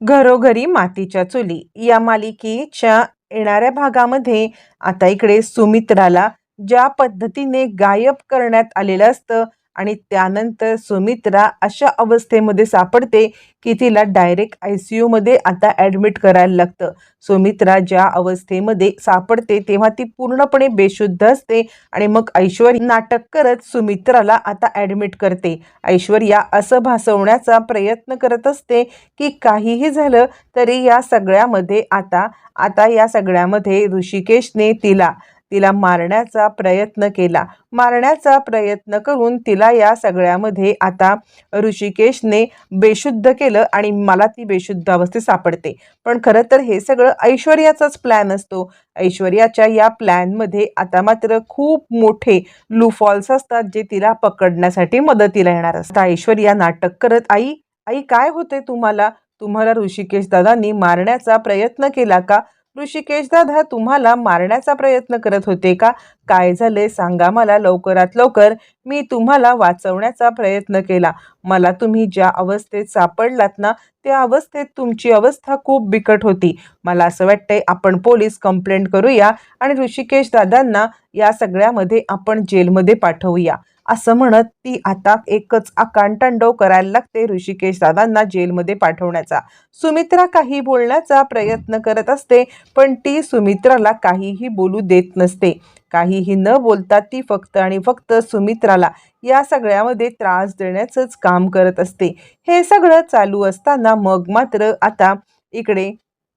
घरोघरी मातीच्या चुली या मालिकेच्या येणाऱ्या भागामध्ये आता इकडे सुमित्राला ज्या पद्धतीने गायब करण्यात आलेलं असतं आणि त्यानंतर सुमित्रा अशा अवस्थेमध्ये सापडते की तिला डायरेक्ट आय सी यूमध्ये आता ॲडमिट करायला लागतं. सुमित्रा ज्या अवस्थेमध्ये सापडते तेव्हा ती पूर्णपणे बेशुद्ध असते आणि मग ऐश्वर्या नाटक करत सुमित्राला आता ॲडमिट करते. ऐश्वर्या असं भासवण्याचा प्रयत्न करत असते की काहीही झालं तरी या सगळ्यामध्ये आता आता या सगळ्यामध्ये ऋषिकेशने तिला तिला मारण्याचा प्रयत्न केला. मारण्याचा प्रयत्न करून तिला या सगळ्यामध्ये आता ऋषिकेशने बेशुद्ध केलं आणि मला ती बेशुद्ध अवस्थेत सापडते. पण खरं तर हे सगळं ऐश्वर्याचाच प्लॅन असतो. ऐश्वर्याच्या या प्लॅनमध्ये आता मात्र खूप मोठे लूफॉल्स असतात जे तिला पकडण्यासाठी मदतीला येणार असतात. ऐश्वर्या नाटक करत आई आई काय होते तुम्हाला? तुम्हाला ऋषिकेश दादांनी मारण्याचा प्रयत्न केला का? ऋषिकेश दादा तुम्हाला मारण्याचा प्रयत्न करत होते का? काय झाले? सांगा मला लवकरात लवकर. मी तुम्हाला वाचवण्याचा प्रयत्न केला. मला तुम्ही ज्या अवस्थेत सापडलात ना त्या अवस्थेत तुमची अवस्था खूप बिकट होती. मला असं वाटतंय आपण पोलीस कंप्लेंट करूया आणि ऋषिकेश दादांना या सगळ्यामध्ये आपण जेलमध्ये पाठवूया. असं म्हणत ती आता एकच आकांतांडव करायला लागते ऋषिकेश दादांना जेलमध्ये पाठवण्याचा. सुमित्रा काही बोलण्याचा प्रयत्न करत असते पण ती सुमित्राला काहीही बोलू देत नसते. काहीही न बोलता ती फक्त आणि फक्त सुमित्राला या सगळ्यामध्ये त्रास देण्याचंच काम करत असते. हे सगळं चालू असताना मग मात्र आता इकडे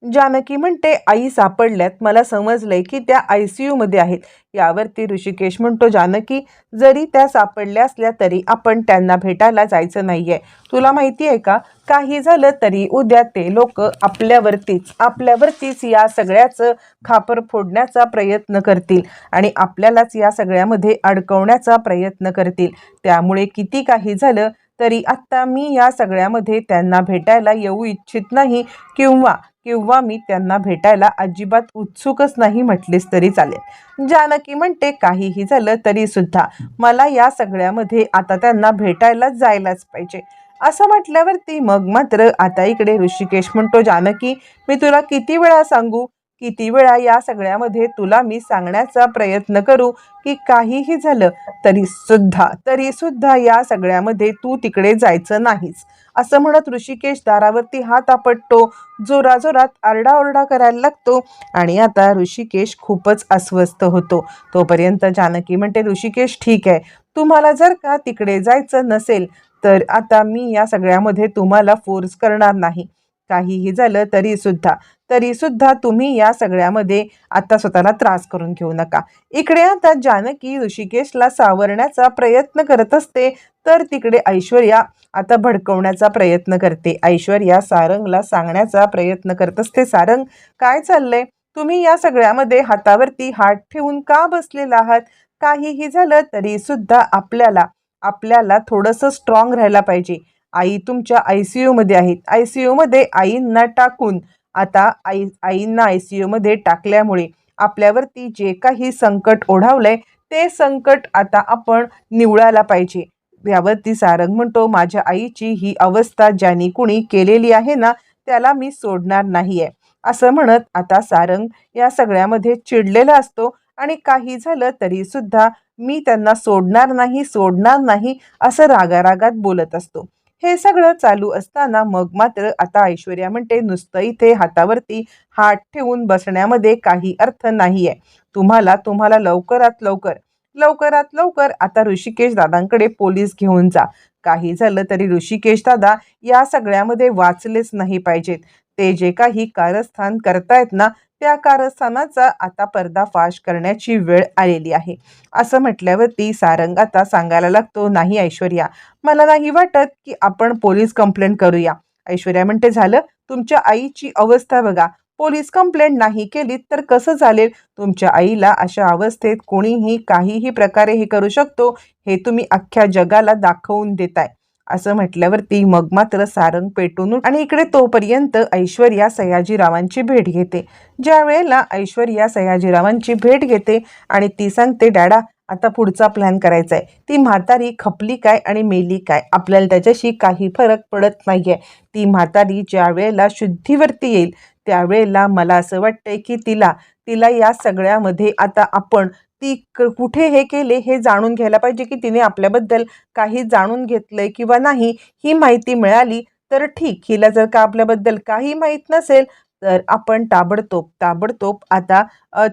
जानकी म्हणते आई सापडल्यात. मला समजलंय की त्या आय सी यूमध्ये आहेत. यावरती ऋषिकेश म्हणतो जानकी जरी त्या सापडल्या असल्या तरी आपण त्यांना भेटायला जायचं नाहीये. तुला माहिती आहे का? काही झालं तरी उद्या ते लोक आपल्यावरतीच आपल्यावरतीच या सगळ्याचं खापर फोडण्याचा प्रयत्न करतील आणि आपल्यालाच या सगळ्यामध्ये अडकवण्याचा प्रयत्न करतील. त्यामुळे किती काही झालं तरी आत्ता मी या सगळ्यामध्ये त्यांना भेटायला येऊ इच्छित नाही किंवा किंवा मी त्यांना भेटायला अजिबात उत्सुकच नाही म्हटलेस तरी चालेल. जानकी म्हणते काहीही झालं तरी सुद्धा मला या सगळ्यामध्ये आता त्यांना भेटायलाच जायलाच पाहिजे. असं म्हटल्यावरती मग मात्र आता इकडे ऋषिकेश म्हणतो जानकी मी तुला किती वेळा सांगू किती वेळा या सगळ्यामध्ये तुला मी सांगण्याचा प्रयत्न करू की काहीही झालं तरी सुद्धा तरी सुद्धा या सगळ्यामध्ये तू तिकडे जायचं नाहीस. असं म्हणत ऋषिकेश दारावरती हात आपटतो जोराजोरात आरडाओरडा करायला लागतो आणि आता ऋषिकेश खूपच अस्वस्थ होतो. तोपर्यंत जानकी म्हणते ऋषिकेश ठीक आहे. तुम्हाला जर का तिकडे जायचं नसेल तर आता मी या सगळ्यामध्ये तुम्हाला फोर्स करणार नाही. काहीही झालं तरी सुद्धा तरी सुद्धा तुम्ही या सगळ्यामध्ये आता स्वतःला त्रास करून घेऊ नका. इकडे आता जानकी ऋषिकेशला सावरण्याचा प्रयत्न करत असते तर तिकडे ऐश्वर्या आता भडकवण्याचा प्रयत्न करते. ऐश्वर्या सारंगला सांगण्याचा प्रयत्न करत असते सारंग काय चाललंय? तुम्ही या सगळ्यामध्ये हातावरती हात ठेवून का बसलेला आहात? काहीही झालं तरी सुद्धा आपल्याला आपल्याला थोडंसं स्ट्रॉंग राहायला पाहिजे. आई तुमच्या आय सी यूमध्ये आहेत. आय सी यूमध्ये आईंना टाकून आता आई आईंना आय सी यूमध्ये टाकल्यामुळे आपल्यावरती जे काही संकट ओढावलंय ते संकट आता आपण निवळायला पाहिजे. यावरती सारंग म्हणतो माझ्या आईची ही अवस्था ज्याने कुणी केलेली आहे ना त्याला मी सोडणार नाही आहे असं म्हणत आता सारंग या सगळ्यामध्ये चिडलेला असतो आणि काही झालं तरी सुद्धा मी त्यांना सोडणार नाही सोडणार नाही असं रागारागात बोलत असतो. हे सगळं चालू असताना मग मात्र आता ऐश्वर्या म्हणते नुसतं इथे हातावरती हात ठेवून बसण्यामध्ये काही अर्थ नाही आहे तुम्हाला तुम्हाला लवकरात लवकर लवकरात लवकर आता ऋषिकेश दादांकडे पोलीस घेऊन जा. काही झालं तरी ऋषिकेश दादा या सगळ्यामध्ये वाचलेच नाही पाहिजेत. ते जे काही कारस्थान करतायत ना त्या कारस्थानाचा आता पर्दाफाश करण्याची वेळ आलेली आहे. असं म्हटल्यावरती सारंग आता सांगायला लागतो नाही ऐश्वर्या मला नाही वाटत की आपण पोलीस कंप्लेंट करूया. ऐश्वर्या म्हणते झालं? तुमच्या आईची अवस्था बघा. पोलीस कंप्लेंट नाही केली तर कसं चालेल? तुमच्या आईला अशा अवस्थेत कोणीही काहीही प्रकारे हे करू शकतो हे तुम्ही अख्ख्या जगाला दाखवून देताय. असं म्हटल्यावरती मग मात्र सारंग पेटून आणि इकडे तोपर्यंत ऐश्वर्या सयाजीरावांची भेट घेते. ज्या वेळेला ऐश्वर्या सयाजीरावांची भेट घेते आणि ती सांगते डॅडा आता पुढचा प्लॅन करायचा आहे ती म्हातारी खपली काय आणि मेली काय? आपल्याला त्याच्याशी काही फरक पडत नाही आहे ती म्हातारी ज्या वेळेला शुद्धीवरती येईल त्यावेळेला मला असं वाटतंय की तिला तिला या सगळ्यामध्ये आता आपण ती क कुठे हे केले हे जाणून घ्यायला पाहिजे की तिने आपल्याबद्दल काही जाणून घेतलंय किंवा नाही ही माहिती मिळाली तर ठीक. हिला जर का आपल्याबद्दल काही माहीत नसेल तर आपण ताबडतोब ताबडतोब आता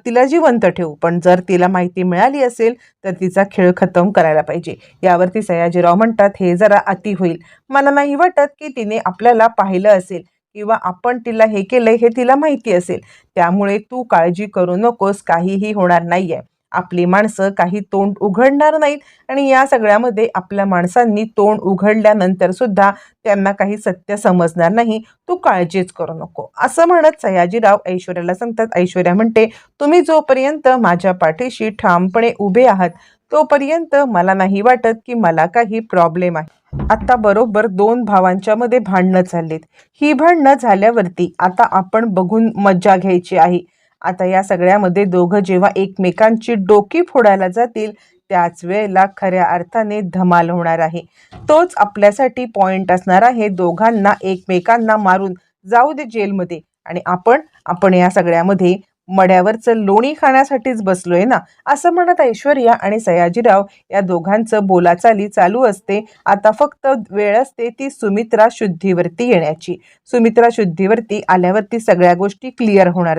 तिला जिवंत ठेवू. पण जर तिला माहिती मिळाली असेल तर तिचा खेळ खतम करायला पाहिजे. यावरती सयाजीराव म्हणतात हे जरा अति होईल. मला नाही वाटत की तिने आपल्याला पाहिलं असेल किंवा आपण तिला हे केलंय हे तिला माहिती असेल. त्यामुळे तू काळजी करू नकोस काहीही होणार नाही आहे आपली माणसं काही तोंड उघडणार नाहीत. आणि या सगळ्यामध्ये आपल्या माणसांनी तोंड उघडल्यानंतर सुद्धा त्यांना काही सत्य समजणार नाही. तू काळजीच करू नको. असं म्हणत सयाजीराव ऐश्वर्याला सांगतात. ऐश्वर्या म्हणते तुम्ही जोपर्यंत माझ्या पाठीशी ठामपणे उभे आहात तोपर्यंत मला नाही वाटत की मला काही प्रॉब्लेम आहे. आता बरोबर दोन भावांच्या मध्ये भांडणं चाललीत ही भांडणं झाल्यावरती आता आपण बघून मज्जा घ्यायची आहे. आता या सगळ्यामध्ये दोघं जेव्हा एकमेकांची डोकी फोडायला जातील त्याच वेळेला खऱ्या अर्थाने धमाल होणार आहे. तोच आपल्यासाठी पॉइंट असणार आहे दोघांना एकमेकांना मारून. जाऊ दे जेलमध्ये. आणि आपण आपण या सगळ्यामध्ये मड्यावरचं लोणी खाण्यासाठीच बसलोय ना? असं म्हणत ऐश्वर्या आणि सयाजीराव या दोघांचं बोलाचाली चालू असते. आता फक्त वेळ असते ती सुमित्रा शुद्धीवरती येण्याची. सुमित्रा शुद्धीवरती आल्यावरती सगळ्या गोष्टी क्लिअर होणार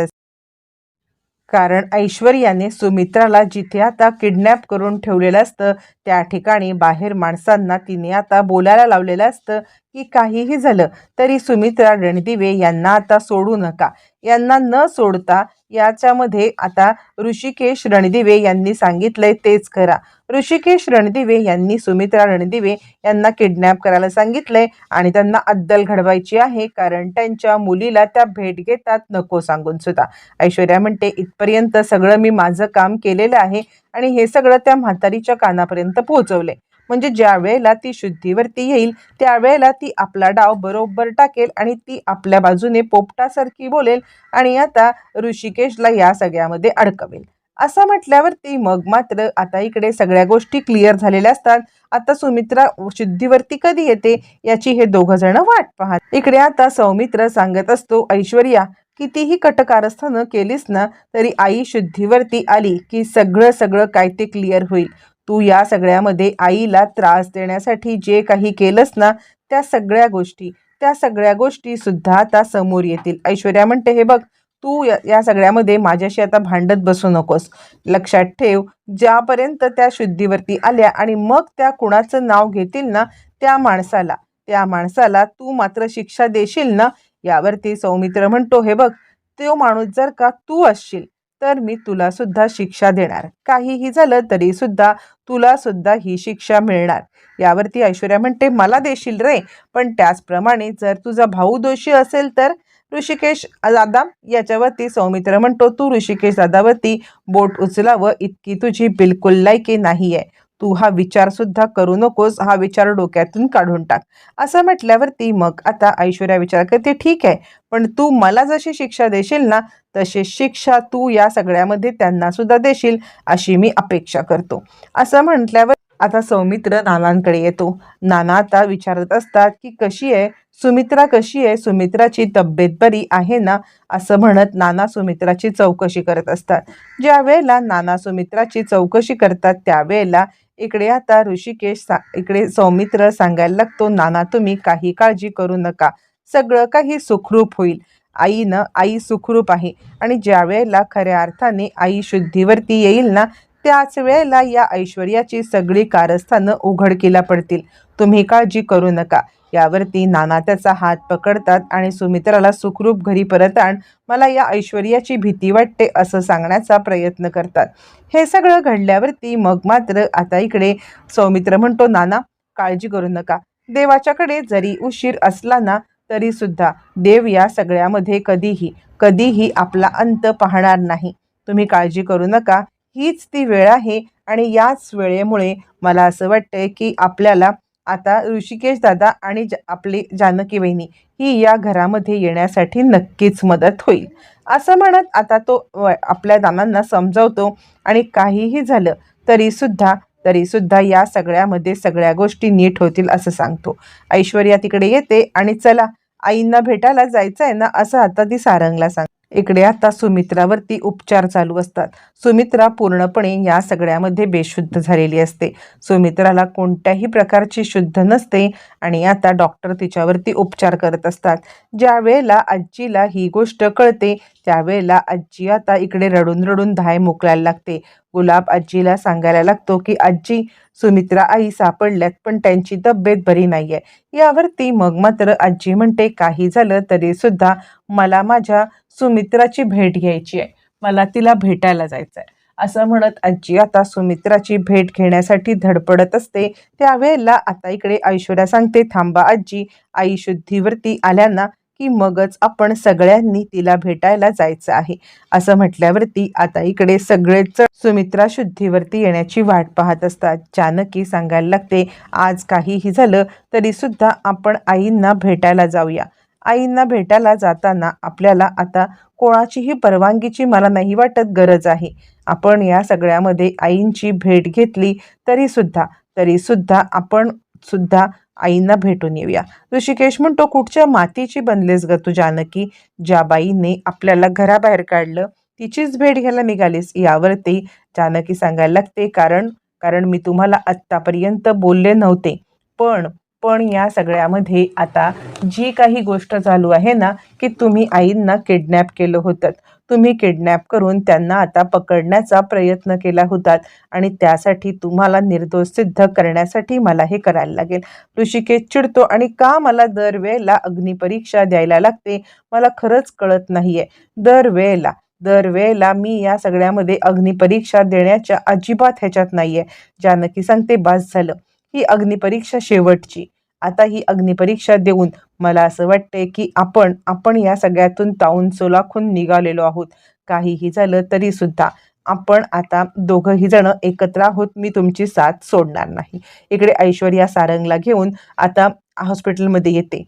कारण ऐश्वर्याने सुमित्राला जिथे आता किडनॅप करून ठेवलेलं असतं त्या ठिकाणी बाहेर माणसांना तिने आता बोलायला लावलेलं असतं की काहीही झालं तरी सुमित्रा रणदिवे यांना आता सोडू नका. यांना न सोडता याच्यामध्ये आता ऋषिकेश रणदिवे यांनी सांगितलंय तेच करा ऋषिकेश रणदिवे यांनी सुमित्रा रणदिवे यांना किडनॅप करायला सांगितलंय आणि त्यांना अद्दल घडवायची आहे कारण त्यांच्या मुलीला त्या भेट घेतात नको सांगून सुद्धा. ऐश्वर्या म्हणते इथपर्यंत सगळं मी माझं काम केलेलं आहे आणि हे सगळं त्या म्हातारीच्या कानापर्यंत पोहोचवले म्हणजे ज्या वेळेला ती शुद्धीवरती येईल त्यावेळेला ती आपला डाव बरोबर टाकेल आणि ती आपल्या बाजूने पोपटासारखी बोलेल आणि आता ऋषिकेशला या सगळ्यामध्ये अडकवेल. असं म्हटल्यावरती मग मात्र आता इकडे सगळ्या गोष्टी क्लिअर झालेल्या असतात. आता सुमित्रा शुद्धीवरती कधी येते याची हे दोघ जण वाट पाहत. इकडे आता सौमित्र सांगत असतो ऐश्वर्या कितीही कटकारस्थानं केलीस ना तरी आई शुद्धीवरती आली की सगळं सगळं काय ते क्लिअर होईल. तू या सगळ्यामध्ये आईला त्रास देण्यासाठी जे काही केलंस ना त्या सगळ्या गोष्टी त्या सगळ्या गोष्टी सुद्धा आता समोर येतील. ऐश्वर्या म्हणते हे बघ तू या या सगळ्यामध्ये माझ्याशी आता भांडत बसू नकोस. लक्षात ठेव ज्यापर्यंत त्या शुद्धीवरती आल्या आणि मग त्या कुणाचं नाव घेतील ना त्या माणसाला त्या माणसाला तू मात्र शिक्षा देशील ना? यावरती सौमित्र म्हणतो हे बघ तो माणूस जर का तू असशील तर मी तुला सुद्धा शिक्षा देणार. काहीही झालं तरी सुद्धा तुला सुद्धा ही शिक्षा मिळणार. यावरती ऐश्वर्या म्हणते मला देशील रे पण त्याचप्रमाणे जर तुझा भाऊ दोषी असेल तर? ऋषिकेश दादा याच्यावरती सौमित्र म्हणतो तू ऋषिकेश दादावरती बोट उचलावं इतकी तुझी बिलकुल लायकी नाही आहे तू हा विचार सुद्धा करू नकोस हा विचार डोक्यातून काढून टाक. असं म्हटल्यावरती मग आता ऐश्वर्या विचार करते ठीक आहे पण तू मला जशी शिक्षा देशील ना तशी शिक्षा तू या सगळ्यामध्ये त्यांना सुद्धा देशील अशी मी अपेक्षा करतो. असं म्हटल्यावर आता सौमित्र नानांकडे येतो. नाना आता विचारत असतात की कशी आहे? सुमित्रा कशी आहे? सुमित्राची तब्येत बरी आहे ना? असं म्हणत नाना सुमित्राची चौकशी करत असतात. ज्या वेळेला नाना सुमित्राची चौकशी करतात त्यावेळेला इकडे आता ऋषिकेश सा इकडे सौमित्र सांगायला लागतो नाना तुम्ही काही काळजी करू नका. सगळं काही सुखरूप होईल. आईनं आई सुखरूप आहे. आणि ज्या वेळेला खऱ्या अर्थाने आई शुद्धीवरती येईल ना त्याच वेळेला या ऐश्वर्याची सगळी कारस्थानं उघडकीला पडतील. तुम्ही काळजी करू नका. यावरती नाना त्याचा हात पकडतात आणि सुमित्राला सुखरूप घरी परत आण मला या ऐश्वर्याची भीती वाटते असं सांगण्याचा प्रयत्न करतात. हे सगळं घडल्यावरती मग मात्र आता इकडे सौमित्र म्हणतो नाना काळजी करू नका. देवाच्याकडे जरी उशीर असला ना तरी सुद्धा देव या सगळ्यामध्ये कधीही कधीही आपला अंत पाहणार नाही. तुम्ही काळजी करू नका. हीच ती वेळ आहे आणि याच वेळेमुळे मला असं वाटतंय की आपल्याला आता ऋषिकेश दादा आणि ज आपली जानकी वहिनी ही या घरामध्ये येण्यासाठी नक्कीच मदत होईल. असं म्हणत आता तो व- आपल्या दानांना समजावतो आणि काहीही झालं तरी सुद्धा तरी सुद्धा या सगळ्यामध्ये सगळ्या गोष्टी नीट होतील असं सांगतो. ऐश्वर्या तिकडे येते आणि चला आईंना भेटायला जायचं आहे ना असं आता ती सारंगला सांग इकडे आता सुमित्रावरती उपचार चालू असतात. सुमित्रा पूर्णपणे या सगळ्यामध्ये बेशुद्ध झालेली असते. सुमित्राला कोणत्याही प्रकारची शुद्ध नसते आणि आता डॉक्टर तिच्यावरती उपचार करत असतात. ज्या वेळेला आजीला ही गोष्ट कळते त्यावेळेला आजी आता इकडे रडून रडून धाय मोकलायला लागते. गुलाब आजीला सांगायला लागतो की आजी सुमित्रा आई सापडल्यात पण त्यांची तब्येत बरी नाही आहे यावरती मग मात्र आजी म्हणते काही झालं तरी सुद्धा मला माझ्या सुमित्राची भेट घ्यायची आहे. मला तिला भेटायला जायचं आहे असं म्हणत आजी आता सुमित्राची भेट घेण्यासाठी धडपडत असते. त्यावेळेला आता इकडे ऐश्वर्या सांगते थांबा आजी आई शुद्धीवरती आल्यांना की मगच आपण सगळ्यांनी तिला भेटायला जायचं आहे. असं म्हटल्यावरती आता इकडे सगळेच सुमित्रा शुद्धीवरती येण्याची वाट पाहत असतात. जानकी सांगायला लागते आज काहीही झालं तरी सुद्धा आपण आईंना भेटायला जाऊया. आईंना भेटायला जाताना आपल्याला आता कोणाचीही परवानगीची मला नाही वाटत गरज आहे. आपण या सगळ्यामध्ये आईंची भेट घेतली तरीसुद्धा तरीसुद्धा आपण सुद्धा आईंना भेटून येऊया. ऋषिकेश म्हणतो कुठच्या मातीची बनलेस ग तू जानकी? ज्या बाईने आपल्याला घराबाहेर काढलं तिचीच भेट घ्यायला निघालीस. यावरती जानकी सांगायला लागते कारण कारण मी तुम्हाला आत्तापर्यंत बोलले नव्हते. पण पण या सगळ्यामध्ये आता जी काही गोष्ट चालू आहे ना की तुम्ही आईंना किडनॅप केलं होतं. तुम्ही किडनॅप करून त्यांना आता पकडण्याचा प्रयत्न केला होतात आणि त्यासाठी तुम्हाला निर्दोष सिद्ध करण्यासाठी मला हे करायला लागेल. ऋषिकेश चिडतो आणि का मला दरवेळेला अग्निपरीक्षा द्यायला लागते? मला खरंच कळत नाही आहे दरवेळेला दरवेळेला मी या सगळ्यामध्ये अग्निपरीक्षा देण्याच्या अजिबात ह्याच्यात नाही आहे जानकी सांगते बास झालं. ही अग्निपरीक्षा शेवटची. आता ही अग्निपरीक्षा देऊन मला असं वाटतंय की आपण आपण या सगळ्यातून ताऊन सोलाखून निघालेलो आहोत. काहीही झालं तरी सुद्धा आपण आता दोघंही जण एकत्र आहोत. मी तुमची साथ सोडणार नाही. इकडे ऐश्वर्या सारंगला घेऊन आता हॉस्पिटलमध्ये येते.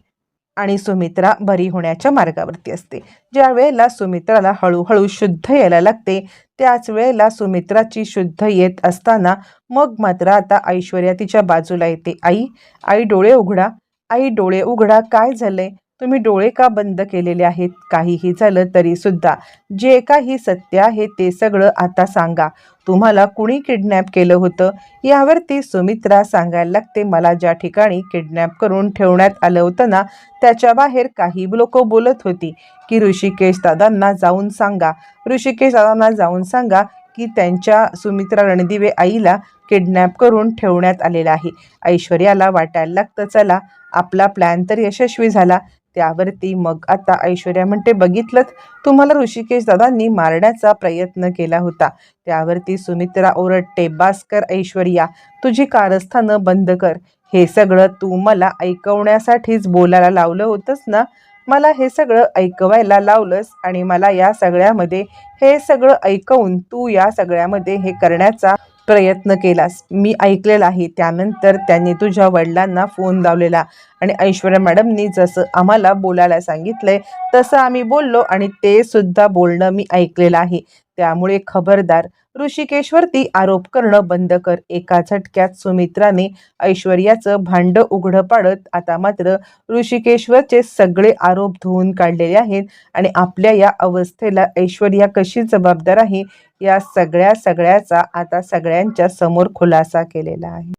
आणि सुमित्रा बरी होण्याच्या मार्गावरती असते. ज्या वेळेला सुमित्राला हळूहळू शुद्ध यायला लागते त्याच वेळेला सुमित्राची शुद्ध येत असताना मग मात्र आता ऐश्वर्या तिच्या बाजूला येते. आई आई डोळे उघडा. आई डोळे उघडा. काय झालंय? तुम्ही डोळे का बंद केलेले आहेत? काहीही झालं तरी सुद्धा. जे काही सत्य आहे ते सगळं आता सांगा. तुम्हाला कुणी किडनॅप केलं होतं? यावरती सुमित्रा सांगायला लागते मला ज्या ठिकाणी किडनॅप करून ठेवण्यात आलं होतं ना त्याच्या बाहेर काही लोक बोलत होती. की ऋषिकेश दादांना जाऊन सांगा. ऋषिकेश दादांना जाऊन सांगा की त्यांच्या सुमित्रा रणदिवे आईला किडनॅप करून ठेवण्यात आलेला आहे. ऐश्वर्याला वाटायला लागतं चला आपला प्लॅन तर यशस्वी झाला. त्यावरती मग आता ऐश्वर्या म्हणते बघितलं तुम्हाला ऋषिकेश दादांनी मारण्याचा प्रयत्न केला होता. त्यावरती सुमित्रा ओरडते बास्कर ऐश्वर्या तुझी कारस्थानं बंद कर. हे सगळं तू मला ऐकवण्यासाठीच बोलायला लावलं होतंस ना? मला हे सगळं ऐकवायला लावलंस आणि मला या सगळ्यामध्ये हे सगळं ऐकवून तू या सगळ्यामध्ये हे करण्याचा प्रयत्न केलास. मी ऐकलेला आहे. त्यानंतर त्यांनी तुझ्या वडिलांना फोन लावलेला आणि ऐश्वर्या मॅडमनी जसं आम्हाला बोलायला सांगितलंय तसं आम्ही बोललो आणि ते सुद्धा बोलणं मी ऐकलेलं आहे. त्यामुळे खबरदार ऋषिकेशवरती आरोप करणं बंद कर. एका झटक्यात सुमित्राने ऐश्वर्याचं भांड उघडं पाडत आता मात्र ऋषिकेश्वरचे सगळे आरोप धुवून काढलेले आहेत आणि आपल्या या अवस्थेला ऐश्वर्या कशी जबाबदार आहे या सगळ्या सगळ्याचा आता सगळ्यांच्या समोर खुलासा केलेला आहे.